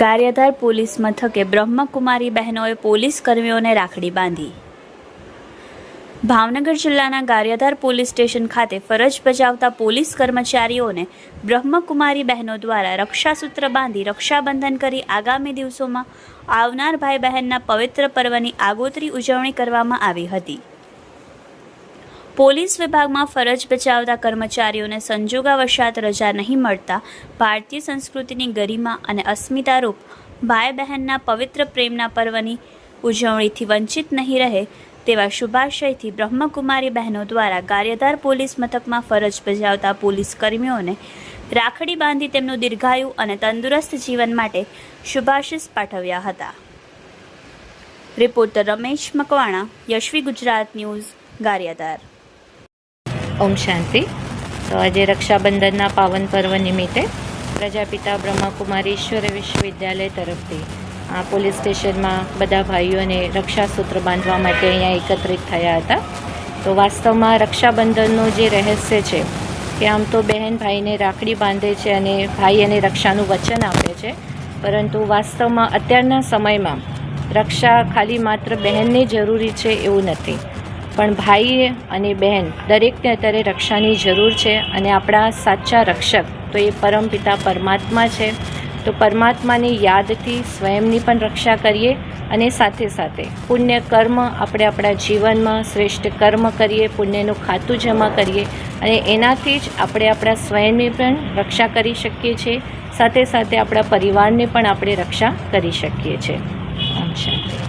Gariadhar police મથકે બ્રહ્મકુમારી બહેનોએ police કર્મીઓને રાખડી બાંધી. ભાવનગર જિલ્લાના ગારિયાધાર પોલીસ સ્ટેશન ખાતે ફરજ બજાવતા પોલીસ કર્મચારીઓને બ્રહ્મકુમારી બહેનો દ્વારા રક્ષાસૂત્ર બાંધી રક્ષાબંધન કરી આગામી દિવસોમાં આવનાર ભાઈ બહેનના પવિત્ર પર્વની આગોતરી ઉજવણી કરવામાં આવી હતી. પોલીસ વિભાગમાં ફરજ બજાવતા કર્મચારીઓને સંજોગાવશાત રજા નહીં મળતા ભારતીય સંસ્કૃતિની ગરિમા અને અસ્મિતારૂપ ભાઈ બહેનના પવિત્ર પ્રેમના પર્વની ઉજવણીથી વંચિત નહીં રહે તેવા શુભાશયથી બ્રહ્મકુમારી બહેનો દ્વારા કાર્યધાર પોલીસ મથકમાં ફરજ બજાવતા પોલીસ કર્મીઓને રાખડી બાંધી તેમનું દીર્ઘાયુ અને તંદુરસ્ત જીવન માટે શુભાશીષ પાઠવ્યા હતા. Reporter Ramesh Makwana, Yashvi Gujarat news, Gariadhar. ઓમ શાંતિ. તો આજે રક્ષાબંધનના પાવન પર્વ નિમિત્તે પ્રજાપિતા બ્રહ્માકુમારી ઈશ્વર વિશ્વવિદ્યાલય તરફથી આ પોલીસ સ્ટેશનમાં બધા ભાઈઓને રક્ષાસૂત્ર બાંધવા માટે અહીંયા એકત્રિત થયા હતા. તો વાસ્તવમાં રક્ષાબંધનનું જે રહસ્ય છે કે આમ તો બહેન ભાઈને રાખડી બાંધે છે અને ભાઈ એને રક્ષાનું વચન આપે છે, પરંતુ વાસ્તવમાં અત્યારના સમયમાં રક્ષા ખાલી માત્ર બહેનને જરૂરી છે એવું નથી. પણ ભાઈ અને બહેન દરેકને અત્યારે રક્ષાની જરૂર છે અને આપણા સાચા રક્ષક તો એ પરમપિતા પરમાત્મા છે. તો પરમાત્માની યાદથી સ્વયંની પણ રક્ષા કરીએ અને સાથે સાથે પુણ્ય કર્મ આપણે આપણા જીવનમાં શ્રેષ્ઠ કર્મ કરીએ, પુણ્યનું ખાતું જમા કરીએ અને એનાથી જ આપણે આપણા સ્વયંની પણ રક્ષા કરી શકીએ છીએ. સાથે સાથે આપણા પરિવારને પણ આપણે રક્ષા કરી શકીએ છીએ.